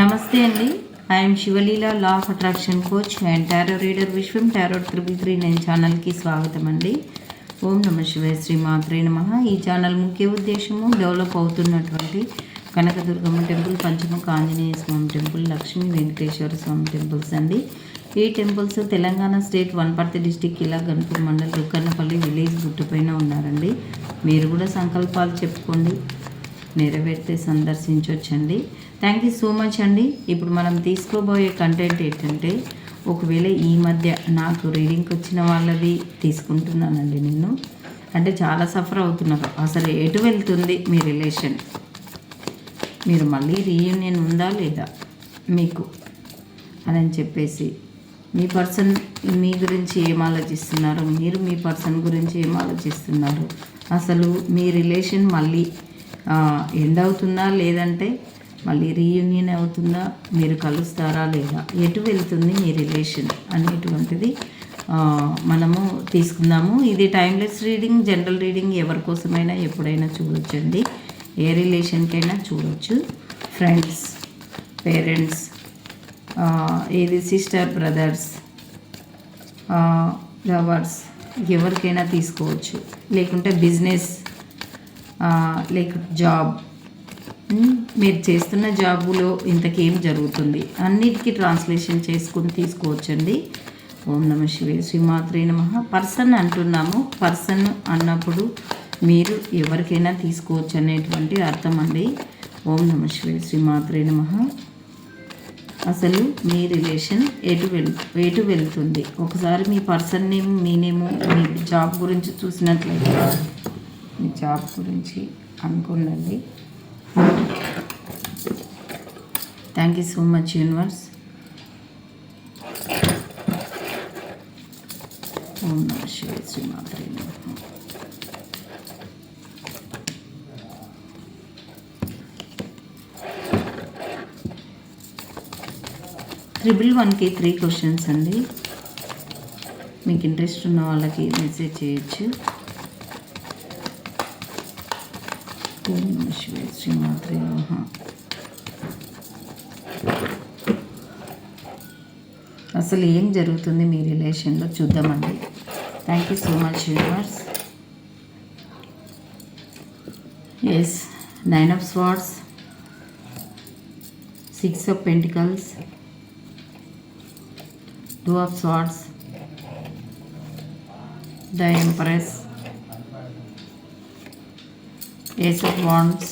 నమస్తే అండి. I'm Sivaleela law of attraction coach and tarot reader Vishwam tarot triple three nine ఛానల్కి స్వాగతం అండి. ఓం నమ శివాయ శ్రీ మాత్రే నమ. ఈ ఛానల్ ముఖ్య ఉద్దేశము డెవలప్ అవుతున్నటువంటి Kanakadurgamma temple Panchamukha Anjaneya Swamy temple Lakshmi Venkateswara Swamy temples అండి. ఈ temples Telangana state Wanaparthy district ఇలా గన్పూర్ మండల్ రుక్కన్నపల్లి విలేజ్ గుట్టుపైన ఉన్నారండి. మీరు కూడా సంకల్పాలు చెప్పుకోండి నెరవేర్తే సందర్శించవచ్చండి థ్యాంక్ యూ సో మచ్ అండి. ఇప్పుడు మనం తీసుకోబోయే కంటెంట్ ఏంటంటే ఒకవేళ ఈ మధ్య నాకు రీడింగ్కి వచ్చిన వాళ్ళది తీసుకుంటున్నానండి నేను అంటే చాలా సఫర్ అవుతున్నారు. అసలు ఎటు వెళ్తుంది మీ రిలేషన్ మీరు మళ్ళీ రీయూనియన్ ఉందా లేదా మీకు? అని చెప్పేసి మీ పర్సన్ మీ గురించి ఏం ఆలోచిస్తున్నారు? మీరు మీ పర్సన్ గురించి ఏం ఆలోచిస్తున్నారు? అసలు మీ రిలేషన్ మళ్ళీ ఎండ్ అవుతుందా లేదంటే మళ్ళీ రీయూనియన్ అవుతుందా మీరు కలుస్తారా లేదా ఎటు వెళ్తుంది మీ రిలేషన్ అనేటువంటిది మనము తీసుకుందాము. ఇది టైమ్లెస్ రీడింగ్ జనరల్ రీడింగ్ ఎవరి కోసమైనా ఎప్పుడైనా చూడొచ్చండి. ఏ రిలేషన్కైనా చూడొచ్చు. ఫ్రెండ్స్ పేరెంట్స్ ఏది సిస్టర్ బ్రదర్స్ లవర్స్ ఎవరికైనా తీసుకోవచ్చు. లేకుంటే బిజినెస్ లేక జాబ్ మీరు చేస్తున్న జాబులో ఇంతకేం జరుగుతుంది? అన్నిటికీ ట్రాన్స్లేషన్ చేసుకుని తీసుకోవచ్చండి. ఓం నమ శివే శ్రీమాత్రే నమ. పర్సన్ అంటున్నాము. పర్సన్ అన్నప్పుడు మీరు ఎవరికైనా తీసుకోవచ్చు అనేటువంటి అర్థం అండి ఓం నమ శివే శ్రీమాత్రే నమ. అసలు మీ రిలేషన్ ఎటు వెళ్ ఎటు వెళ్తుంది? ఒకసారి మీ పర్సన్ నేమ్ మీ నేము మీ జాబ్ గురించి చూసినట్లయితే మీ జాబ్ గురించి అనుకోండి thank you so much universe ఓం నమ శివాయ శ్రీమాత్రే ట్రిపుల్ వన్కి త్రీ క్వశ్చన్స్ అండి మీకు ఇంట్రెస్ట్ ఉన్న వాళ్ళకి మెసేజ్ చేయొచ్చు. శ్రీమాత్రే నమః అసలు ఏం జరుగుతుంది మీ రిలేషన్లో? చూద్దామండి. Thank you so much universe yes nine of swords six of pentacles two of swords the empress ace of wands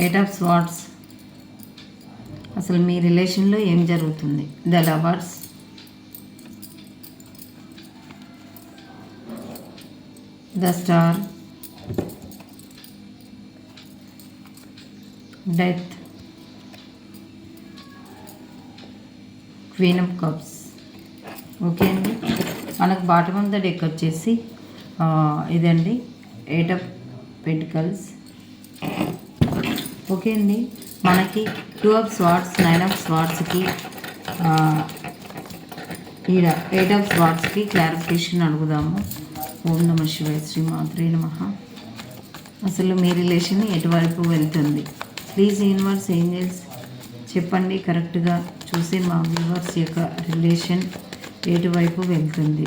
eight of swords అసలు మీ రిలేషన్లో ఏం జరుగుతుంది? The lovers the star death queen of cups okay అండి. మనకు bottom of the deck వచ్చేసి ఇదండి. Eight of pentacles okay అండి మనకి two of swords nine of స్వాట్స్కి ఈడ ఎయిట్ ఆఫ్ స్వాట్స్కి క్లారిఫికేషన్ అడుగుదాము. ఓం నమ శివాయ శ్రీ మాత్రే నమ. అసలు మీ రిలేషన్ ఎటువైపు వెళ్తుంది? ప్లీజ్ యూనివర్స్ ఏంజల్స్ చెప్పండి కరెక్ట్గా చూసి మా వ్యూవర్స్ యొక్క రిలేషన్ ఎటువైపు వెళ్తుంది?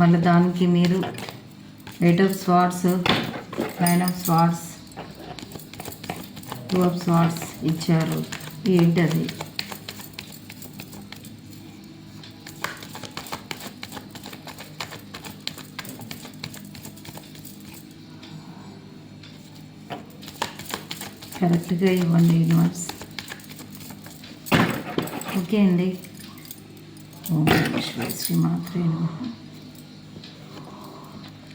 మళ్ళీ దానికి మీరు eight of swords nine of swords two of swords ఇచ్చారు. ఏంటది? కరెక్ట్గా ఇవ్వండి యూనివర్స్. ఓకే అండి. ఓం శ్రీ మాత్రే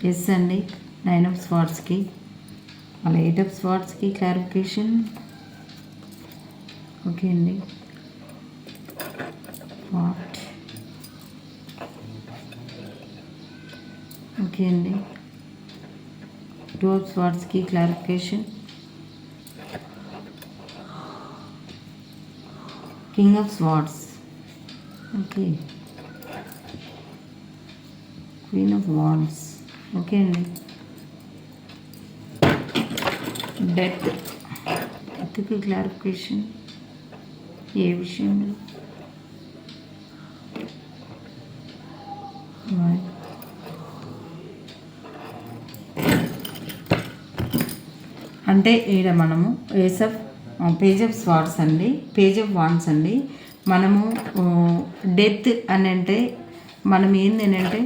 ఎస్ అండి. నైన్ ఆఫ్ స్వార్ట్స్కి మళ్ళీ ఎయిట్ ఆఫ్ స్వాట్స్కి క్లారిఫికేషన్. ఓకే అండి. వాట్ ఓకే అండి. Two of స్వాట్స్కి clarification. King of swords okay. Queen of wands okay అండి. డెత్ డెత్కి క్లారిఫికేషన్ ఏ విషయంలో? అంటే ఈడ మనము ace of page of swords అండి పేజ్ ఆఫ్ వాన్స్ అండి. మనము డెత్ అని అంటే మనం ఏంది అంటే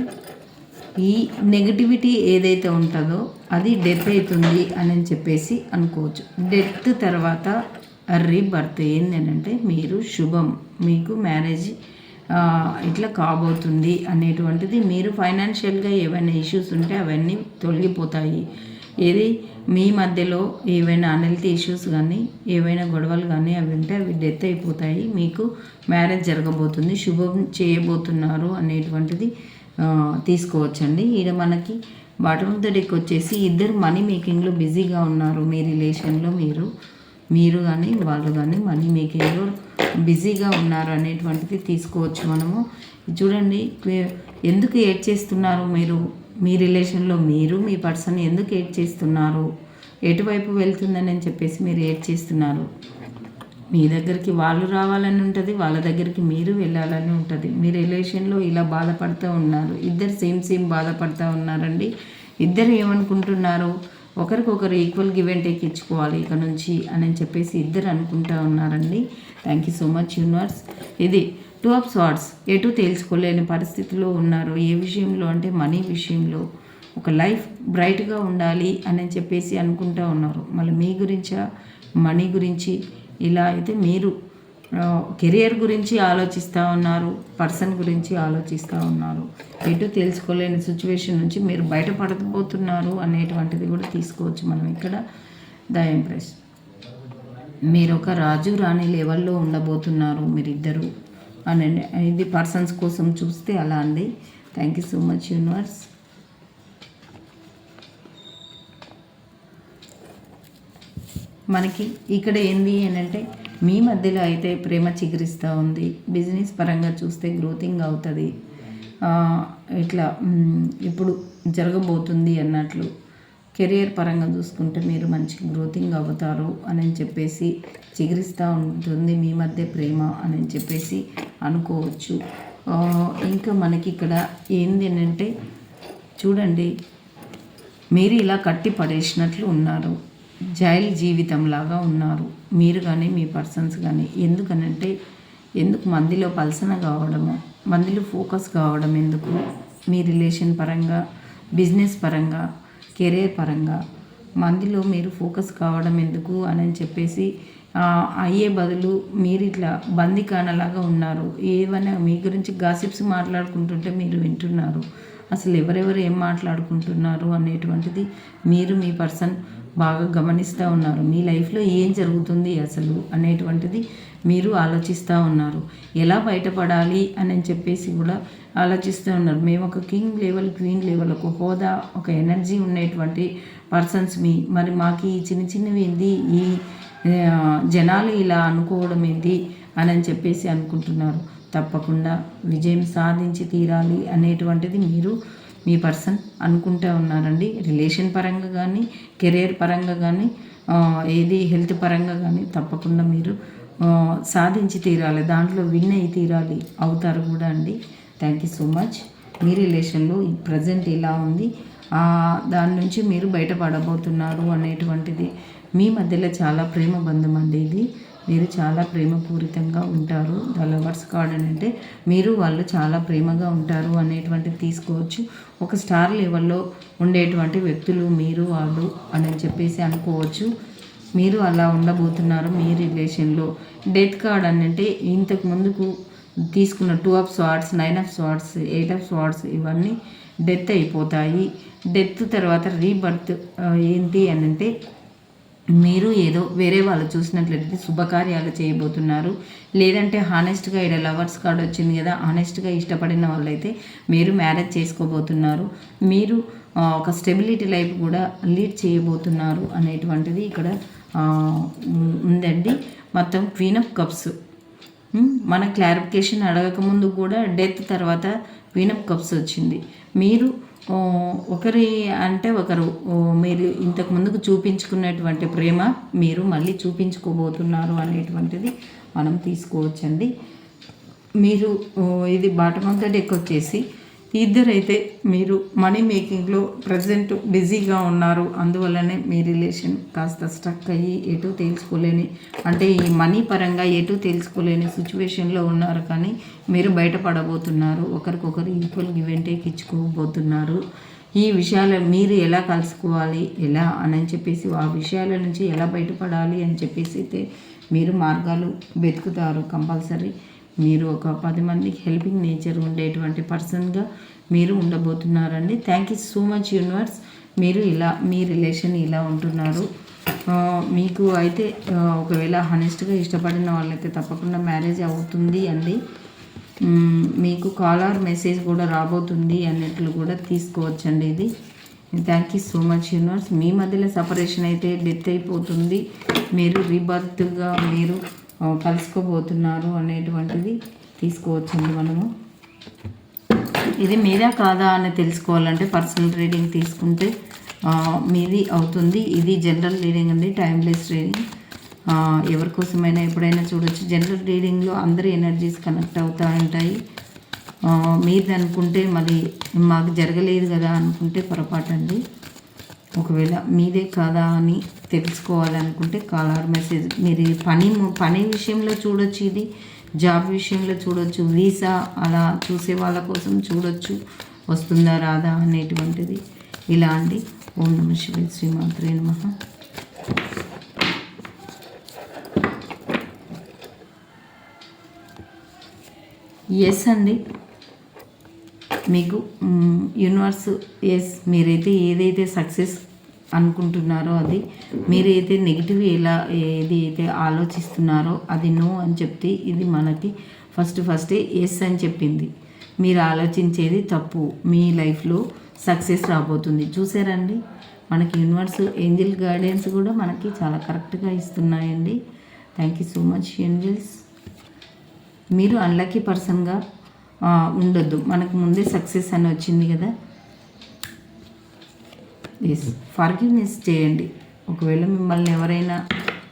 ఈ నెగటివిటీ ఏదైతే ఉంటుందో అది డెత్ అవుతుంది అని చెప్పేసి అనుకోవచ్చు. డెత్ తర్వాత రీబర్త్ బర్త్ ఏంటంటే మీరు శుభం మీకు మ్యారేజ్ ఇట్లా కాబోతుంది అనేటువంటిది మీరు ఫైనాన్షియల్గా ఏవైనా ఇష్యూస్ ఉంటే అవన్నీ తొలగిపోతాయి. ఏది? మీ మధ్యలో ఏవైనా అన్హెల్తీ ఇష్యూస్ కానీ ఏవైనా గొడవలు కానీ అవి ఉంటే అవి డెత్ అయిపోతాయి. మీకు మ్యారేజ్ జరగబోతుంది శుభం చేయబోతున్నారు అనేటువంటిది తీసుకోవచ్చండి. ఈడ మనకి బాటమ్ ఆఫ్ ద డెక్ వచ్చేసి ఇద్దరు మనీ మేకింగ్లో బిజీగా ఉన్నారు. మీ రిలేషన్లో మీరు మీరు కానీ వాళ్ళు కానీ మనీ మేకింగ్లో బిజీగా ఉన్నారు అనేటువంటిది తీసుకోవచ్చు మనము. చూడండి ఎందుకు ఏడ్ చేస్తున్నారు మీరు? మీ రిలేషన్లో మీరు మీ పర్సన్ ఎందుకు ఏడ్ చేస్తున్నారు? ఎటువైపు వెళ్తుందని చెప్పేసి మీరు ఏడ్ చేస్తున్నారు? మీ దగ్గరికి వాళ్ళు రావాలని ఉంటుంది వాళ్ళ దగ్గరికి మీరు వెళ్ళాలని ఉంటుంది. మీ రిలేషన్లో ఇలా బాధపడుతూ ఉన్నారు ఇద్దరు సేమ్ సేమ్ బాధపడుతూ ఉన్నారండి. ఇద్దరు ఏమనుకుంటున్నారు? ఒకరికొకరు ఈక్వల్ గివ్ అండ్ టేక్ ఇచ్చుకోవాలి ఇక నుంచి అని చెప్పేసి ఇద్దరు అనుకుంటా ఉన్నారండి. Thank you so much universe ఇది టూ ఆఫ్ స్వార్డ్స్ ఎటు తేల్చుకోలేని పరిస్థితిలో ఉన్నారు. ఏ విషయంలో అంటే మనీ విషయంలో. ఒక లైఫ్ బ్రైట్గా ఉండాలి అని చెప్పేసి అనుకుంటా ఉన్నారు. మళ్ళీ మీ గురించా? మనీ గురించి ఇలా అయితే మీరు కెరియర్ గురించి ఆలోచిస్తూ ఉన్నారు పర్సన్ గురించి ఆలోచిస్తూ ఉన్నారు. ఎటు తెలుసుకోలేని సిచ్యువేషన్ నుంచి మీరు బయటపడబోతున్నారు అనేటువంటిది కూడా తీసుకోవచ్చు మనం ఇక్కడ. The empress. మీరు ఒక రాజు రాణి లెవెల్లో ఉండబోతున్నారు మీరిద్దరు. అని ఇది పర్సన్స్ కోసం చూస్తే అలా అండి thank you so much universe. మనకి ఇక్కడ ఏంది అంటే మీ మధ్యలో అయితే ప్రేమ చిగురిస్తూ ఉంది. బిజినెస్ పరంగా చూస్తే గ్రోతింగ్ అవుతుంది. ఇట్లా ఇప్పుడు జరగబోతుంది అన్నట్లు కెరియర్ పరంగా చూసుకుంటే మీరు మంచి గ్రోతింగ్ అవుతారు అని చెప్పేసి చిగురిస్తూ ఉంటుంది మీ మధ్య ప్రేమ అని చెప్పేసి అనుకోవచ్చు. ఇంకా మనకి ఇక్కడ ఏంది అంటే చూడండి మీరు ఇలా కట్టి పడేసినట్లు ఉన్నారు. జైలు జీవితం లాగా ఉన్నారు. మీరు కానీ మీ పర్సన్స్ కానీ ఎందుకనంటే ఎందుకు మందిలో పలసన కావడము మందిలో ఫోకస్ కావడం ఎందుకు? మీ రిలేషన్ పరంగా బిజినెస్ పరంగా కెరీర్ పరంగా మందిలో మీరు ఫోకస్ కావడం ఎందుకు అని చెప్పేసి అయ్యే బదులు మీరు ఇట్లా బందికానలాగా ఉన్నారు. ఏమైనా మీ గురించి గాసిప్స్ మాట్లాడుకుంటుంటే మీరు వింటున్నారు. అసలు ఎవరెవరు ఏం మాట్లాడుకుంటున్నారు అనేటువంటిది మీరు మీ పర్సన్ బాగా గమనిస్తూ ఉన్నారు. మీ లైఫ్లో ఏం జరుగుతుంది అసలు అనేటువంటిది మీరు ఆలోచిస్తూ ఉన్నారు. ఎలా బయటపడాలి అని చెప్పేసి కూడా ఆలోచిస్తూ ఉన్నారు. మేము ఒక కింగ్ లెవెల్ క్వీన్ లెవెల్ ఒక హోదా ఒక ఎనర్జీ ఉండేటువంటి పర్సన్స్ మీ. మరి మాకు ఈ చిన్న చిన్నవి ఏంది? ఈ జనాలు ఇలా అనుకోవడం ఏంది? అని చెప్పేసి అనుకుంటున్నారు. తప్పకుండా విజయం సాధించి తీరాలి అనేటువంటిది మీరు మీ పర్సన్ అనుకుంటూ ఉన్నారండి. రిలేషన్ పరంగా కానీ కెరియర్ పరంగా కానీ ఏది హెల్త్ పరంగా కానీ తప్పకుండా మీరు సాధించి తీరాలి. దాంట్లో విన్ అయి తీరాలి అవుతారు కూడా అండి. థ్యాంక్ యూ సో మచ్ మీ రిలేషన్లో ప్రజెంట్ ఇలా ఉంది. దాని నుంచి మీరు బయటపడబోతున్నారు అనేటువంటిది మీ మధ్యలో చాలా ప్రేమ బంధం అండి ఇది. మీరు చాలా ప్రేమపూరితంగా ఉంటారు. ద లవర్స్ కార్డ్ అని అంటే మీరు వాళ్ళు చాలా ప్రేమగా ఉంటారు అనేటువంటి తీసుకోవచ్చు. ఒక స్టార్ లెవెల్లో ఉండేటువంటి వ్యక్తులు మీరు వాళ్ళు అని చెప్పేసి అనుకోవచ్చు. మీరు అలా ఉండబోతున్నారు మీ రిలేషన్లో. డెత్ కార్డ్ అని అంటే ఇంతకు ముందుకు తీసుకున్న two of swords nine of swords eight of swords ఇవన్నీ డెత్ అయిపోతాయి. డెత్ తర్వాత రీబర్త్ ఏంటి అని అంటే మీరు ఏదో వేరే వాళ్ళు చూసినట్లయితే శుభకార్యాలు చేయబోతున్నారు. లేదంటే హానెస్ట్గా ఇక్కడ లవర్స్ కార్డ్ వచ్చింది కదా హానెస్ట్గా ఇష్టపడిన వాళ్ళైతే మీరు మ్యారేజ్ చేసుకోబోతున్నారు. మీరు ఒక స్టెబిలిటీ లైఫ్ కూడా లీడ్ చేయబోతున్నారు అనేటువంటిది ఇక్కడ ఉందండి. మొత్తం క్వీన్ ఆఫ్ కప్స్ మన క్లారిఫికేషన్ అడగకముందు కూడా డెత్ తర్వాత క్వీన్ ఆఫ్ కప్స్ వచ్చింది. మీరు ఒకరి అంటే ఒకరు. మీరు ఇంతకు ముందుకు చూపించుకున్నటువంటి ప్రేమ మీరు మళ్ళీ చూపించుకోబోతున్నారు అనేటువంటిది మనం తీసుకోవచ్చండి. మీరు ఇది బాటమ్ ఆఫ్ ద డెక్ వచ్చేసి ఇద్దరైతే మీరు మనీ మేకింగ్లో ప్రజెంట్ బిజీగా ఉన్నారు. అందువల్లనే మీ రిలేషన్ కాస్త స్ట్రక్ అయ్యి ఎటు తెలుసుకోలేని అంటే ఈ మనీ పరంగా ఎటు తెలుసుకోలేని సిచ్యువేషన్లో ఉన్నారు. కానీ మీరు బయటపడబోతున్నారు. ఒకరికొకరు ఈక్వల్ గివ్ అండ్ టేక్ ఇచ్చుకోబోతున్నారు. ఈ విషయాలు మీరు ఎలా కలుసుకోవాలి ఎలా అని చెప్పేసి ఆ విషయాల నుంచి ఎలా బయటపడాలి అని చెప్పేసి అయితే మీరు మార్గాలు వెతుకుతారు కంపల్సరీ. మీరు ఒక పది మందికి హెల్పింగ్ నేచర్ ఉండేటువంటి పర్సన్గా మీరు ఉండబోతున్నారండి. Thank you so much universe. మీరు ఇలా మీ రిలేషన్ ఇలా ఉంటున్నారు. మీకు అయితే ఒకవేళ హనెస్ట్గా ఇష్టపడిన వాళ్ళైతే తప్పకుండా మ్యారేజ్ అవుతుంది అండి. మీకు కాలర్ మెసేజ్ కూడా రాబోతుంది అన్నట్లు కూడా తీసుకోవచ్చండి ఇది. Thank you so much universe. మీ మధ్యలో సపరేషన్ అయితే డెత్ అయిపోతుంది. మీరు రీబర్త్గా మీరు కలుసుకోబోతున్నారు అనేటువంటిది తీసుకోవచ్చండి మనము. ఇది మీదా కాదా అని తెలుసుకోవాలంటే పర్సనల్ రీడింగ్ తీసుకుంటే మీది అవుతుంది. ఇది జనరల్ రీడింగ్ అండి టైమ్లెస్ రీడింగ్. ఎవరి కోసమైనా ఎప్పుడైనా చూడొచ్చు. జనరల్ రీడింగ్లో అందరి ఎనర్జీస్ కనెక్ట్ అవుతూ ఉంటాయి. ఆ, మీది అనుకుంటే మరి మాకు జరగలేదు కదా అనుకుంటే పొరపాటు అండి ఒకవేళ మీదే కాదా అని తెలుసుకోవాలనుకుంటే కాలర్ మెసేజ్. మీరు పని పని విషయంలో చూడొచ్చు ఇది జాబ్ విషయంలో చూడొచ్చు వీసా అలా చూసే వాళ్ళ కోసం చూడొచ్చు వస్తుందా రాదా అనేటువంటిది. ఇలా అండి. ఓం నమ శివ శ్రీమాత్రే నమ. ఎస్ అండి. మీకు యూనివర్స్ ఎస్ మీరైతే ఏదైతే సక్సెస్ అనుకుంటున్నారో అది. మీరైతే నెగిటివ్ ఎలా ఏది అయితే ఆలోచిస్తున్నారో అది నో అని చెప్తే ఇది మనకి ఫస్ట్ ఫస్టే ఎస్ అని చెప్పింది. మీరు ఆలోచించేది తప్పు. మీ లైఫ్లో సక్సెస్ రాబోతుంది. చూసారండి? మనకి యూనివర్స్ ఏంజిల్ గైడెన్స్ కూడా మనకి చాలా కరెక్ట్గా ఇస్తున్నాయండి. Thank you so much angels మీరు అన్లక్కీ పర్సన్గా ఉండొద్దు. మనకు ముందే సక్సెస్ అని వచ్చింది కదా. ప్లీజ్ ఫర్గివ్నెస్ చేయండి. ఒకవేళ మిమ్మల్ని ఎవరైనా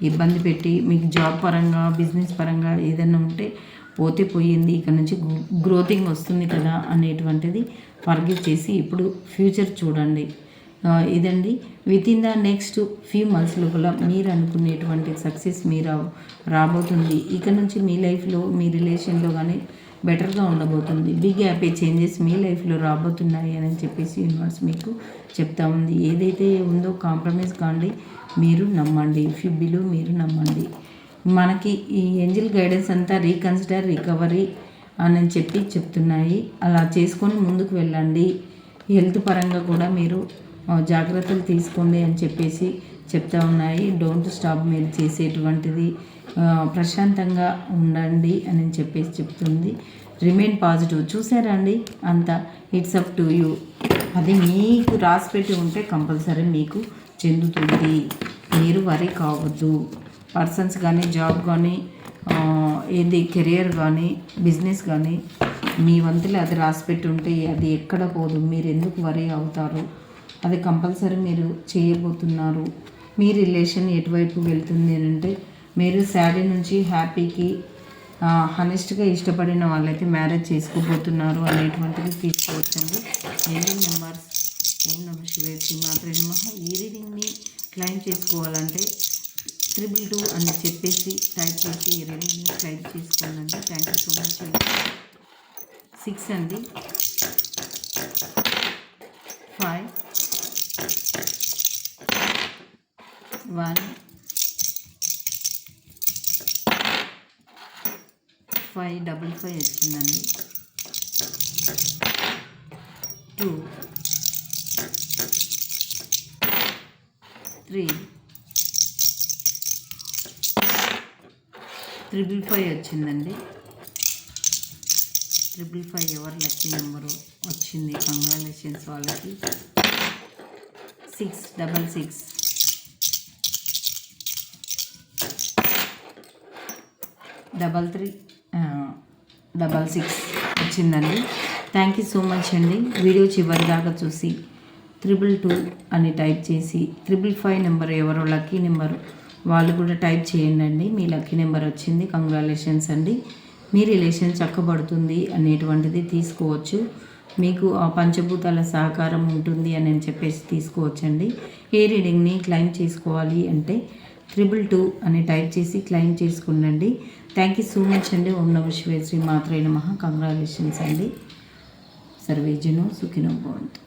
ఇబ్బంది పెట్టి మీకు జాబ్ పరంగా బిజినెస్ పరంగా ఏదైనా ఉంటే పోతే పోయింది ఇక నుంచి గ్రోతింగ్ వస్తుంది కదా అనేటువంటిది ఫర్గివ్ చేసి ఇప్పుడు ఫ్యూచర్ చూడండి. ఇదండి. Within the next few months లోపల మీరు అనుకునేటువంటి సక్సెస్ మీరు రాబోతుంది. ఇక నుంచి మీ లైఫ్లో మీ రిలేషన్లో కానీ బెటర్గా ఉండబోతుంది. బిగ్ హ్యాపీ చేంజెస్ మీ లైఫ్లో రాబోతున్నాయి అని చెప్పేసి యూనివర్స్ మీకు చెప్తా ఉంది. ఏదైతే ఉందో కాంప్రమైజ్ కాండి మీరు నమ్మండి. ఇఫ్ యూ బిలీవ్ మీరు నమ్మండి. మనకి ఈ ఏంజిల్ గైడెన్స్ అంతా రీకన్సిడర్ రికవరీ అని చెప్పి చెప్తున్నాయి. అలా చేసుకొని ముందుకు వెళ్ళండి. హెల్త్ పరంగా కూడా మీరు జాగ్రత్తలు తీసుకోండి అని చెప్పేసి చెప్తా ఉన్నాయి. డోంట్ స్టాప్ మీరు చేసేటువంటిది. ప్రశాంతంగా ఉండండి అని చెప్పేసి చెప్తుంది. రిమైన్ పాజిటివ్ చూసారా అండి? అంత ఇట్స్ అప్ టు యూ అది మీకు రాసి పెట్టి ఉంటే కంపల్సరీ మీకు చెందుతుంది. మీరు వరి కావద్దు. పర్సన్స్ కానీ జాబ్ కానీ ఏది కెరియర్ కానీ బిజినెస్ కానీ మీ వంతులు అది రాసి పెట్టి ఉంటే అది ఎక్కడ పోదు. మీరు ఎందుకు వరి అవుతారు? అది కంపల్సరీ మీరు చేయబోతున్నారు. మీ రిలేషన్ ఎటువైపు వెళ్తుంది అని అంటే మీరు శాడీ నుంచి హ్యాపీకి హనెస్ట్గా ఇష్టపడిన వాళ్ళైతే మ్యారేజ్ చేసుకోబోతున్నారు అనేటువంటిది తీసుకోవచ్చండి. ఏంటి నెంబర్స్. ఓం నమ శివే శ్రీమాత్రే నమ. ఈ రీడింగ్ని క్లైమ్ చేసుకోవాలంటే ట్రిపుల్ టూ అని చెప్పేసి టైప్ చేసి ఈ రీడింగ్ని క్లైమ్ చేసుకోవాలండి thank you so much. Six అండి. Five. One. Five double five వచ్చిందండి. టూ త్రీ ట్రిపుల్ ఫైవ్ వచ్చిందండి. ట్రిపుల్ ఫైవ్ ఎవరు లక్కీ నెంబరు వచ్చింది? కంగ్రాచులేషన్స్ వాళ్ళకి. Six double six double three double six వచ్చిందండి. థ్యాంక్ యూ సో మచ్ అండి. Video చివరి దాకా చూసి త్రిబుల్ టూ అని టైప్ చేసి త్రిబుల్ ఫైవ్ నెంబర్ ఎవరో లక్కీ నెంబర్ వాళ్ళు కూడా టైప్ చేయండి మీ లక్కీ నెంబర్ వచ్చింది. కంగ్రాలేషన్స్ అండి. మీ రిలేషన్ చక్కబడుతుంది అనేటువంటిది తీసుకోవచ్చు. మీకు ఆ పంచభూతాల సహకారం ఉంటుంది అని నేను చెప్పేసి తీసుకోవచ్చండి. ఏ రీడింగ్ని క్లైమ్ చేసుకోవాలి అంటే త్రిబుల్ టూ అని టైప్ చేసి క్లైమ్ చేసుకుండండి థ్యాంక్ యూ సో మచ్ అండి. ఓం నమ శివే శ్రీ మాత్రే నమ. కంగ్రాచులేషన్స్ అండి. సర్వేజను సుఖినో భవంతు.